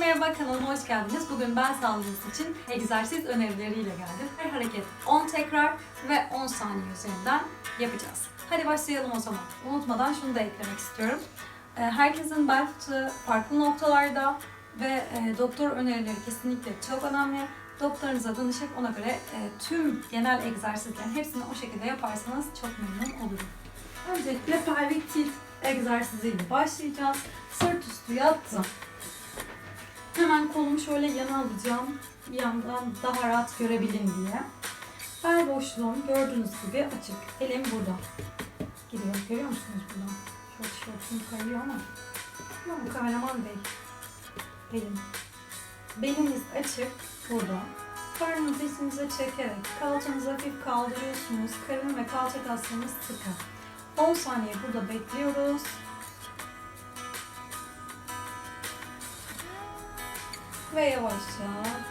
merhaba kanalıma hoş geldiniz. Bugün ben sağlığınız için egzersiz önerileriyle geldim. Her hareket 10 tekrar ve 10 saniye üzerinden yapacağız. Hadi başlayalım o zaman. Unutmadan şunu da eklemek istiyorum. Ee, Herkesin bel fıtığı farklı noktalarda ve e, doktor önerileri kesinlikle çok önemli. Doktorunuza danışıp ona göre e, tüm genel egzersizlerin hepsini o şekilde yaparsanız çok memnun olurum. Öncelikle pelvik tilt egzersiziyle başlayacağız. Sırt üstü yattım. Hemen kolumu şöyle yana alacağım. Bir yandan daha rahat görebilin diye. Bel boşluğum gördüğünüz gibi açık. Elim burada. Gidiyor. Görüyor musunuz buradan? Şöyle şortum kayıyor ama. Yok kameraman değil. Belim. Beliniz açık burada. Karnınızı içinize çekerek kalçanızı hafif kaldırıyorsunuz. Karın ve kalça kaslarınız sıkı. 10 saniye burada bekliyoruz. Ve yavaşça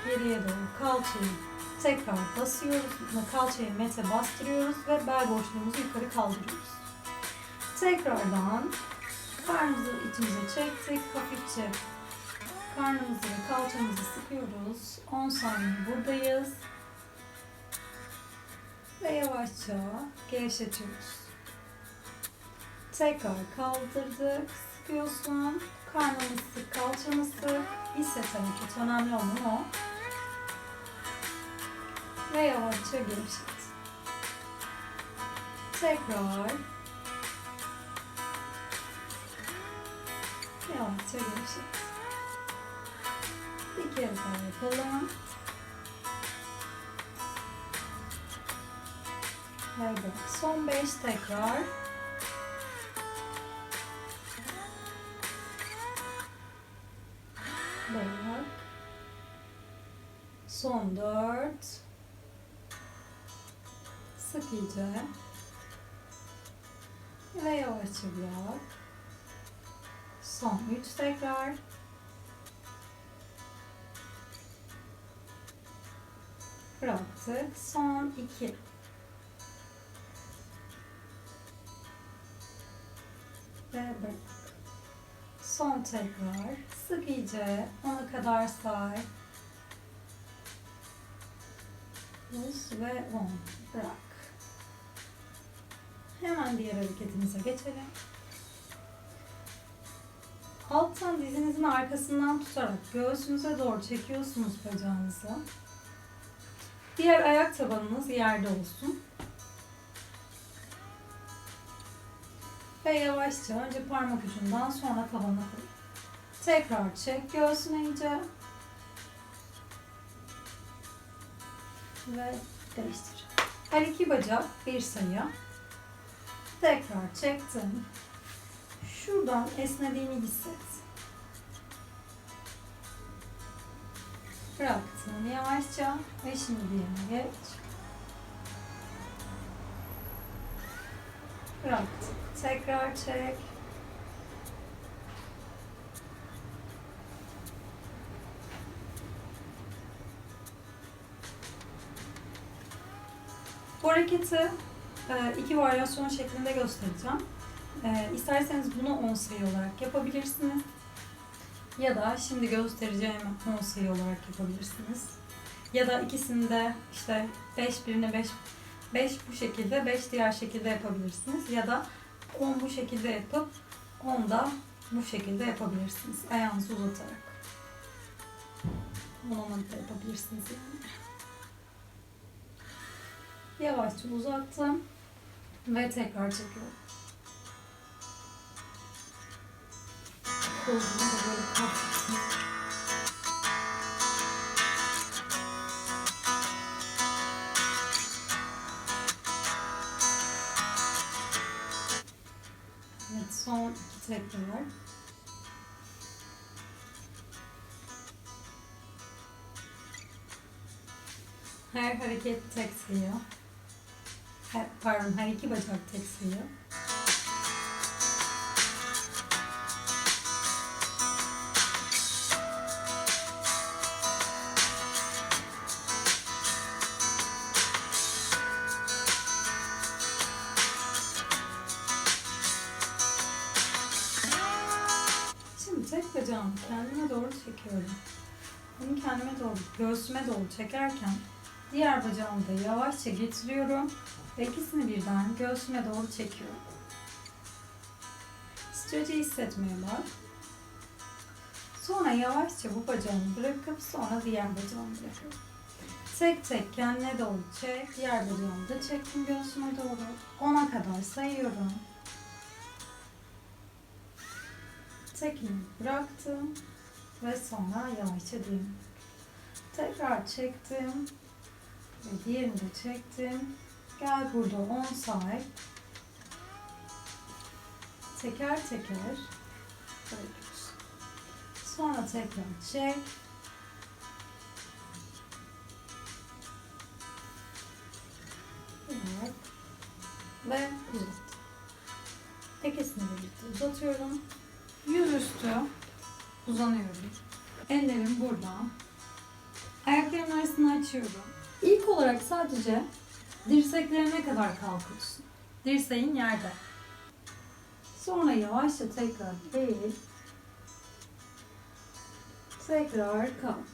geriye doğru kalçayı tekrar basıyoruz. Kalçayı mete bastırıyoruz ve bel boşluğumuzu yukarı kaldırıyoruz. Tekrardan karnımızı içimize çektik. Hafifçe karnımızı ve kalçamızı sıkıyoruz. 10 saniye buradayız. Ve yavaşça gevşetiyoruz. Tekrar kaldırdık. Sıkıyorsun. Karnını sık, sık. Hisset hareket. Önemli olan o. Ve yavaşça gevşet. Tekrar. Yavaşça gevşet. Bir kere daha yapalım. Ve bırak. Son 5 tekrar. Son 4. Sık iyice. Ve yavaşça bırak. Son 3 tekrar. Bıraktık. Son 2. Ve bırak. Son tekrar. Sık iyice. Ona kadar say. 9 ve 10. Bırak. Hemen diğer hareketimize geçelim. Alttan dizinizin arkasından tutarak göğsünüze doğru çekiyorsunuz bacağınızı. Diğer ayak tabanınız yerde olsun. Ve yavaşça önce parmak ucundan sonra tavana koy. Tekrar çek göğsüne iyice. Ve değiştir. Her iki bacak bir sayı. Tekrar çektim. Şuradan esnediğini hisset. Bıraktım yavaşça ve şimdi diğerine geç. Bıraktım. Tekrar çek. Bu hareketi e, iki varyasyon şeklinde göstereceğim. E, İsterseniz bunu 10 sayı olarak yapabilirsiniz. Ya da şimdi göstereceğim 10 sayı olarak yapabilirsiniz. Ya da ikisini de işte 5 birine 5 5 bu şekilde, 5 diğer şekilde yapabilirsiniz. Ya da 10 bu şekilde yapıp 10 da bu şekilde yapabilirsiniz. Ayağınızı uzatarak. Bunu da yapabilirsiniz yani. Yavaşça uzattım ve tekrar çekiyorum. Evet, son iki tekrar. Her hareket tek sayı. Her, pardon, her iki bacak tek sayı. Şimdi tek bacağımı kendime doğru çekiyorum. Bunu kendime doğru, göğsüme doğru çekerken diğer bacağımı da yavaşça getiriyorum ve ikisini birden göğsüme doğru çekiyorum. Streci hissetmeye bak. Sonra yavaşça bu bacağımı bırakıp sonra diğer bacağımı bırakıyorum. Tek tek kendine doğru çek. Diğer bacağımı da çektim göğsüme doğru. 10'a kadar sayıyorum. Tekini bıraktım ve sonra yavaşça diğerini. Tekrar çektim ve diğerini de çektim. Gel burada 10 say. Teker teker bırakıyoruz. Sonra tekrar çek. Evet. Ve uzat. İkisini birlikte uzatıyorum. Yüzüstü uzanıyorum. Ellerim burada. Ayaklarımın arasını açıyorum. İlk olarak sadece dirseklerine kadar kalkıyorsun. Dirseğin yerde. Sonra yavaşça tekrar eğil. Tekrar kalk.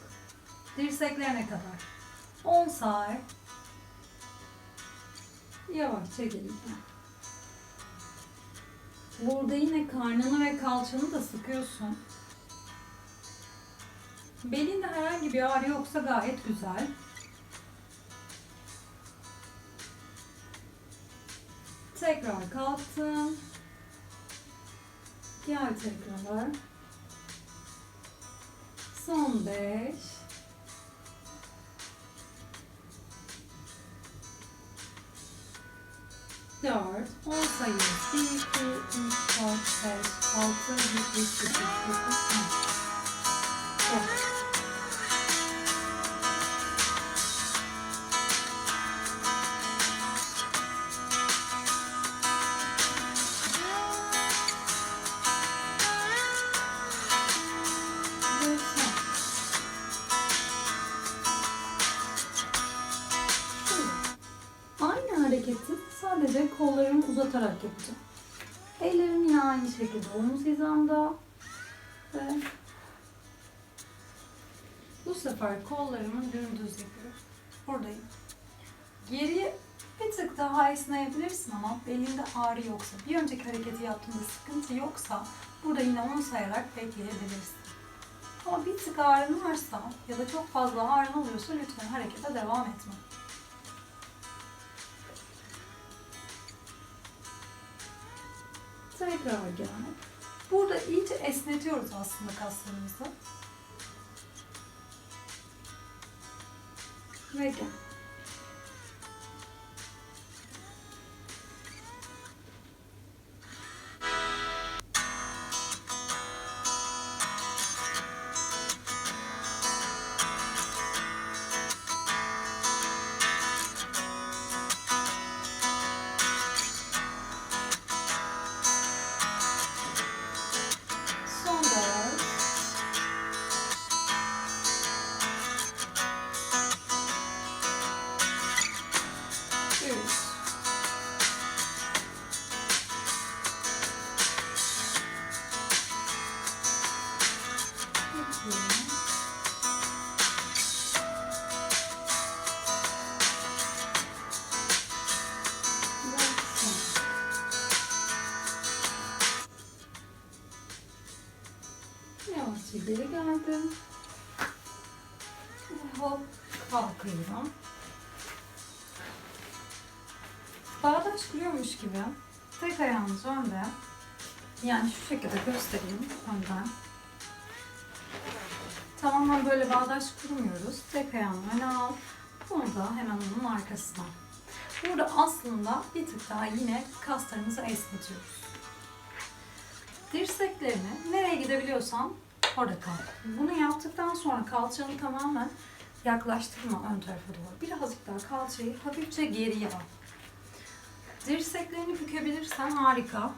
Dirseklerine kadar. 10 say. Yavaşça geri gel. Burada yine karnını ve kalçanı da sıkıyorsun. Belinde herhangi bir ağrı yoksa gayet güzel. Tekrar kalktım. Gel tekrar. Son beş. Dört. On sayı. Bir, iki, üç, dört, beş, altı, yedi, sekiz, dokuz, on. On. Uzatarak yapacağım. Ellerim yine aynı şekilde omuz hizamda ve bu sefer kollarımı dümdüz yapıyorum. Buradayım. Geriye bir tık daha esneyebilirsin ama belinde ağrı yoksa, bir önceki hareketi yaptığında sıkıntı yoksa burada yine 10 sayarak bekleyebilirsin. Ama bir tık ağrın varsa ya da çok fazla ağrın oluyorsa lütfen harekete devam etme. Tekrar gel. Burada iyice esnetiyoruz aslında kaslarımızı. Ve gel. Geri geldim. Hop kalkıyorum. Bağdaş kuruyormuş gibi tek ayağınız önde. Yani şu şekilde göstereyim önden. Tamamen böyle bağdaş kurmuyoruz. Tek ayağını öne al. Bunu da hemen onun arkasına. Burada aslında bir tık daha yine kaslarımızı esnetiyoruz. Dirseklerini nereye gidebiliyorsan orada kal. Bunu yaptıktan sonra kalçanı tamamen yaklaştırma ön tarafa doğru. Birazcık daha kalçayı hafifçe geriye al. Dirseklerini bükebilirsen harika.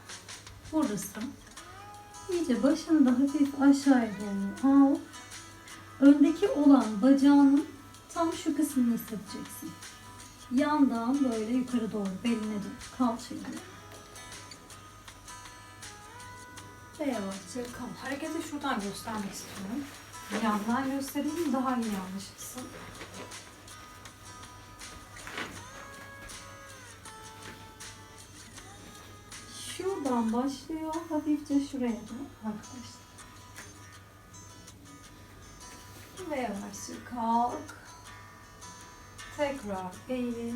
Buradasın. İyice başını da hafif aşağıya doğru al. Öndeki olan bacağının tam şu kısmını hissedeceksin. Yandan böyle yukarı doğru beline doğru kalçayı. Ve yavaşça kal. Hareketi şuradan göstermek istiyorum. Yandan göstereyim daha iyi anlaşılsın. Şuradan başlıyor. Hafifçe şuraya da arkadaşlar. Ve yavaşça kalk. Tekrar eğil.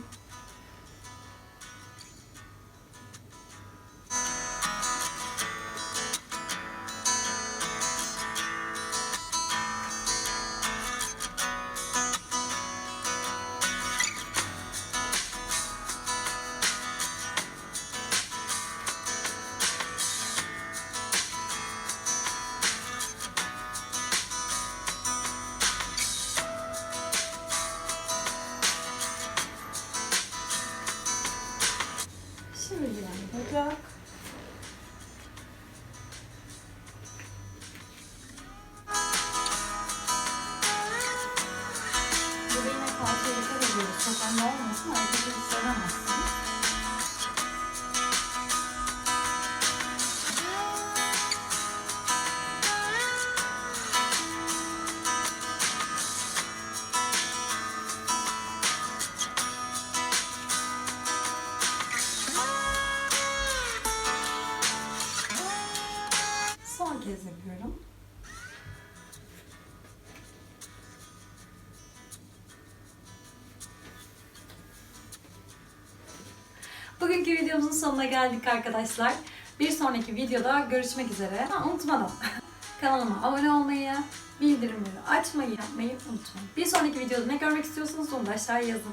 Bugünkü videomuzun sonuna geldik arkadaşlar. Bir sonraki videoda görüşmek üzere. Ha, unutmadan kanalıma abone olmayı, bildirimleri açmayı yapmayı unutmayın. Bir sonraki videoda ne görmek istiyorsanız onu da aşağıya yazın.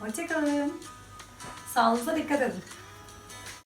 Hoşçakalın. Sağlığınıza dikkat edin.